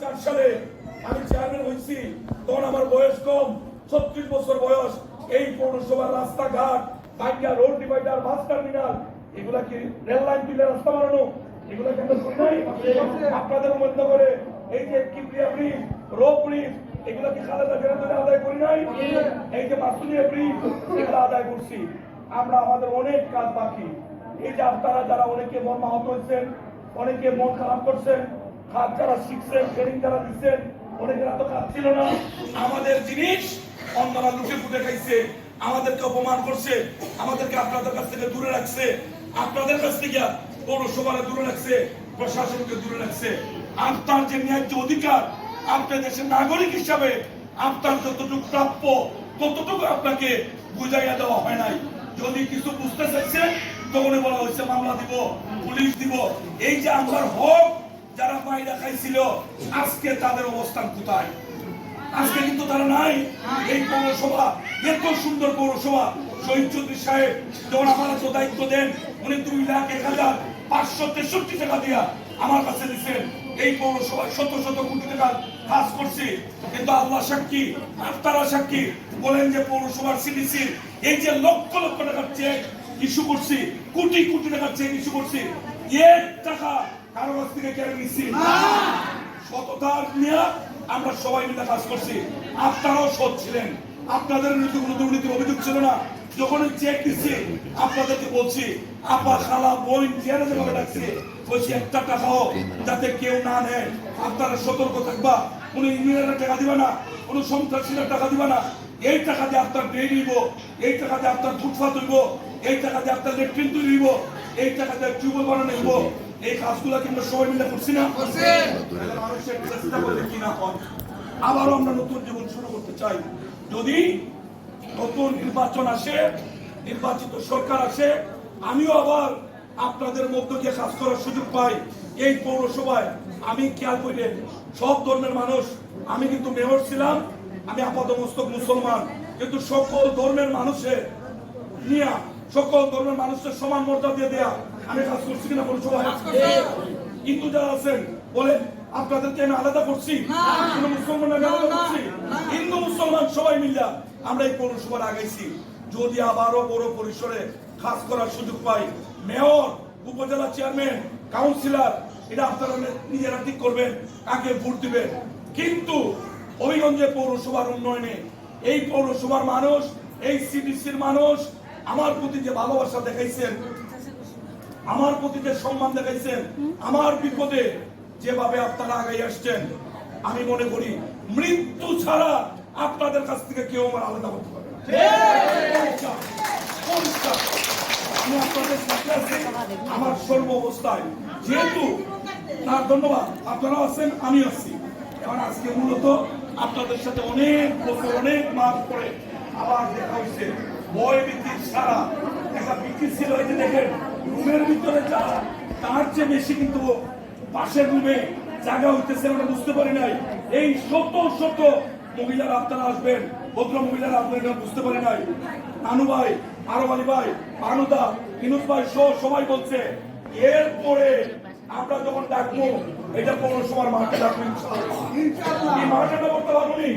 সালে আমি চেয়ারম্যান হয়েছি। তখন আমার বয়স কম, ছত্রিশ বছর বয়স। এই পৌরসভার রাস্তাঘাট বাঙ্গা রোড ডিভাইডার, বাস টার্মিনাল এগুলা কি রেল লাইন তুলে রাস্তা বানানো এগুলা নাই। আপনাদের মধ্যে করে এই যে ব্রিজ ব্রিজ এগুলা কি খালেদা আদায় করি নাই। এই যে ব্রিজ, এগুলো আদায় করছি। আমরা আমাদের অনেক কাজ বাকি। এই যে আপনারা যারা অনেকে মন আহত হয়েছেন, অনেকে মন খারাপ করছেন কাজ যারা শিখছেন ট্রেনিং যারা দিচ্ছেন অনেকের তো ছিল না। আমাদের জিনিস অন্যরা লুটে ফুটে খাইছে। আমাদেরকে অপমান করছে। আমাদেরকে আপনাদের কাছ থেকে দূরে রাখছে। আপনাদের কাছ থেকে পৌরসভারে দূরে রাখছে। প্রশাসনকে দূরে রাখছে। আপনার যে ন্যায্য অধিকার আপনার দেশের নাগরিক হিসাবে আপনার যতটুকু প্রাপ্য, ততটুকু আপনাকে বুঝাইয়া দেওয়া হয় নাই। যদি কিছু বুঝতে চাইছেন, তখনই বলা হয়েছে, মামলা দিব, পুলিশ দিব। এই যে আমার হক যারা বাইরে খাইছিল, আজকে তাদের অবস্থান কোথায়? আজকে কিন্তু তারা নাই। এই পৌরসভা, এত সুন্দর পৌরসভা। শহীদ চৌধুরী সাহেব যখন আমার তো দায়িত্ব দেন, উনি দুই লাখ এক হাজার পাঁচশো তেষট্টি টাকা দিয়া আমার কাছে দিচ্ছেন এই পৌরসভায় শত শত কোটি টাকার কাজ করছি। কিন্তু আল্লাহ সাক্ষী আপনারা সাক্ষী বলেন যে পৌরসভার সিডিসির এই যে লক্ষ লক্ষ টাকার চেক ইস্যু করছি, কোটি কোটি টাকার চেক ইস্যু করছি। এক টাকা কারও কাছ থেকে কেন নিচ্ছি সততার নিয়ে আমরা সবাই মিলে কাজ করছি। আপনারাও সৎ ছিলেন। আপনাদের বিরুদ্ধে কোনো দুর্নীতির অভিযোগ ছিল না। যখন চেক দিচ্ছি আপনাদেরকে বলছি, আপা খালা বোন যেভাবে ডাকছি, বলছি, একটা টাকাও যাতে কেউ না নেয়। আপনারা সতর্ক থাকবা। কোনো ইঞ্জিনিয়ারের টাকা দিবা না, কোনো সন্ত্রাসীরা টাকা দিবা না। এই টাকা দিয়ে আপনার ড্রেন নিব, এই টাকা দিয়ে আপনার ফুটপাথ হইব, এই টাকা দিয়ে আপনার লেট্রিন হইব, এই টাকা দিয়ে টিউবওয়েল বানানো হইব। এই কাজগুলো কিন্তু সবাই মিলে করছি না? মানুষের চেষ্টা করলে কি না হয়? আবারও আমরা নতুন জীবন শুরু করতে চাই। যদি নতুন নির্বাচন আসে নির্বাচিত সরকার আসে আমিও আবার আপনাদের মধ্য দিয়ে কাজ করার সুযোগ পাই। এই পৌরসভায় আমি খেয়াল করিলেন সব ধর্মের মানুষ আমি কিন্তু মেয়র ছিলাম আমি আপাতমস্তক মুসলমান। কিন্তু সকল ধর্মের মানুষের নিয়া সকল ধর্মের মানুষের সমান মর্যাদা দিয়ে দেয়া আমি কাজ করছি কিনা পৌরসভায় হিন্দু যারা আছেন বলেন আপনাদেরকে আমি আলাদা করছি? মুসলমান আমি আলাদা করছি? হিন্দু মুসলমান সবাই মিলিয়া আমরা এই পৌরসভার আগাইছি। যদি আবারও বড় পরিসরে কাজ করার সুযোগ পাই মেয়র উপজেলা চেয়ারম্যান কাউন্সিলর এটা আপনারা নিজেরা ঠিক করবেন কাকে ভোট দিবেন। কিন্তু হবিগঞ্জে পৌরসভার উন্নয়নে এই পৌরসভার মানুষ এই সিডিসির মানুষ আমার প্রতি যে ভালোবাসা দেখাইছেন আমার প্রতি যে সম্মান দেখাইছেন। আমার বিপদে যেভাবে আপনারা আগাই আসছেন, আমি মনে করি মৃত্যু ছাড়া আপনাদের কাছ থেকে কেউ আমার আলাদা আছি। আমার সর্ব অবস্থায়। যেহেতু, না, ধন্যবাদ। আপনারা আছেন আমি আছি। এখন আজকে মূলত আপনাদের সাথে অনেক বছর, অনেক মাস পরে আবার দেখা হয়েছে। ভীতির সারা একটা ভীতি ছিল দেখেন রুমের ভিতরে যা তার চেয়ে বেশি কিন্তু পাশের রুমে জায়গা হইতেছে আমরা বুঝতে পারি নাই। এই শত শত মহিলারা আপনারা আসবেন ভদ্র মহিলারা আপনারা বুঝতে পারি নাই। নানু ভাই আরব আলী ভাই আনুদা ইনুস ভাই সহ সবাই বলছে এরপরে আমরা যখন ডাকবো এটা পৌরসভার মাঠে ডাকবো ইনশাআল্লাহ। এই মাঠে করতে পারব নি?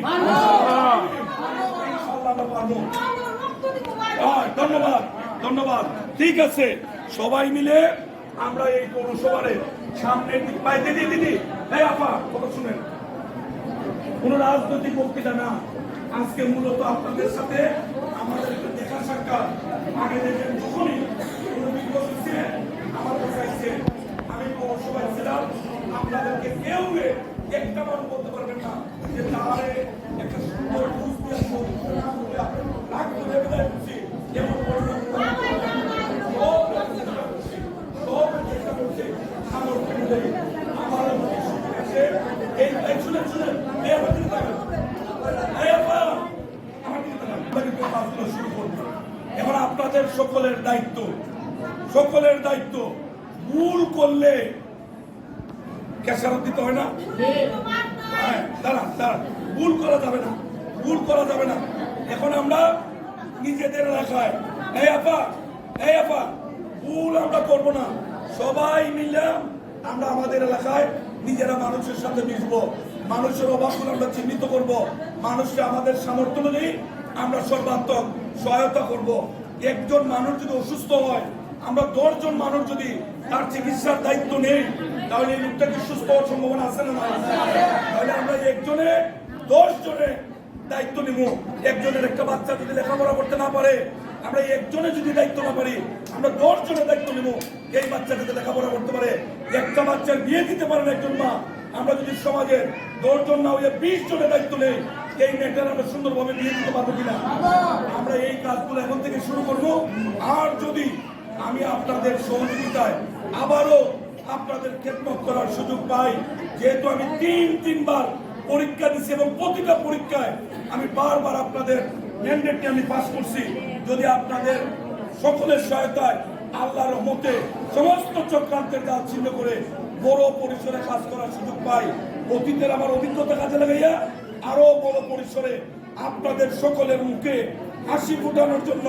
ইনশাআল্লাহ আমরা পারব। হ্যাঁ, ধন্যবাদ ধন্যবাদ। ঠিক আছে। সবাই মিলে আমরা এই পৌরসভারে সামনের দিক পাই দিদি দিদি। এই আপা, কথা শুনেন। কোন রাজনৈতিক বক্তৃতা না। আজকে মূলত আপনাদের সাথে আমাদের দেখা সাক্ষাৎ। আগে দেখেন যখনই আমার কাছে আমি পৌরসভায় ছিলাম। আপনাদেরকে কেউ একটা মান বলতে পারবেন না যে একটা সুন্দর বুঝ দিয়ে রাখতে দেবে দেয় সকলের দায়িত্ব। সকলের দায়িত্ব। ভুল করলে খেসারত দিতে হয় না? হ্যাঁ, দাঁড়ান দাঁড়ান। ভুল করা যাবে না ভুল করা যাবে না। এখন আমরা নিজেদের এলাকায়। এই আপা এই আপা ভুল আমরা করব না। সবাই মিলে আমরা আমাদের এলাকায় নিজেরা মানুষের সাথে মিশবো। মানুষের অভাবগুলো আমরা চিহ্নিত করব। মানুষকে আমাদের সামর্থ্য অনুযায়ী আমরা সর্বাত্মক সহায়তা করব। একজন মানুষ যদি অসুস্থ হয়, আমরা দশজন মানুষ যদি তার চিকিৎসার দায়িত্ব নেই, তাহলে এই লোকটাকে সুস্থ হওয়ার সম্ভাবনা আছে না তাহলে আমরা একজনে দশ জনে দায়িত্ব নিব। একজনের একটা বাচ্চা যদি লেখাপড়া করতে না পারে, আমরা একজনে যদি দায়িত্ব না পারি, আমরা দশ জনের দায়িত্ব নিব এই বাচ্চা যদি লেখাপড়া করতে পারে। একটা বাচ্চার বিয়ে দিতে পারেন একজন মা, আমরা যদি সমাজের দশ জন না হয়ে বিশ জনের দায়িত্ব নেই এই মেয়েটার আমরা সুন্দরভাবে বিয়ে দিতে পারব কিনা? আমরা এই কাজগুলো এখন থেকে শুরু করব। আর যদি আমি আপনাদের সহযোগিতায় আবারও আপনাদের খেদমত করার সুযোগ পাই, যেহেতু আমি তিন, তিনবার পরীক্ষা দিচ্ছি এবং প্রতিটা পরীক্ষায় আমি বারবার আপনাদের ম্যান্ডেটকে আমি পাস করছি। যদি আপনাদের সকলের সহায়তায় আল্লাহর রহমতে সমস্ত চক্রান্তের কাজ ছিন্ন করে বড় পরিসরে কাজ করার সুযোগ পাই, অতীতের আমার অভিজ্ঞতা কাজে লাগাইয়া আরও বড় পরিসরে আপনাদের সকলের মুখে হাসি ফুটানোর জন্য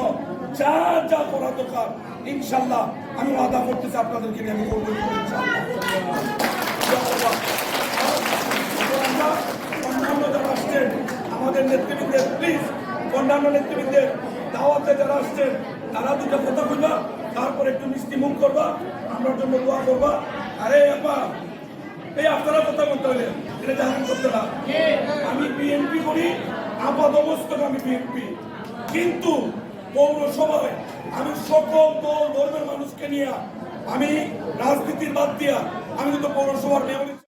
যা যা করা দরকার, ইনশাল্লাহ আমি ওয়াদা করতেছি আপনাদেরকে নিয়ে আমি করব অন্যান্য যারা আসছেন, আমাদের নেতৃবৃন্দের প্লিজ অন্যান্য নেতৃবৃন্দের দাওয়াতে যারা আসছেন, তারা দুটো কথা তারপর একটু মিষ্টি মুখ করবা আমার জন্য দোয়া করবা। আরে আপা এই আপনারা কথা বলতে এটা জাহান করতে না। অবস্থায় আমি বিএনপি। কিন্তু পৌরসভায় আমি সকল দল, ধর্মের মানুষকে নিয়ে আমি রাজনীতির বাদ দিয়া আমি কিন্তু পৌরসভার মেয়র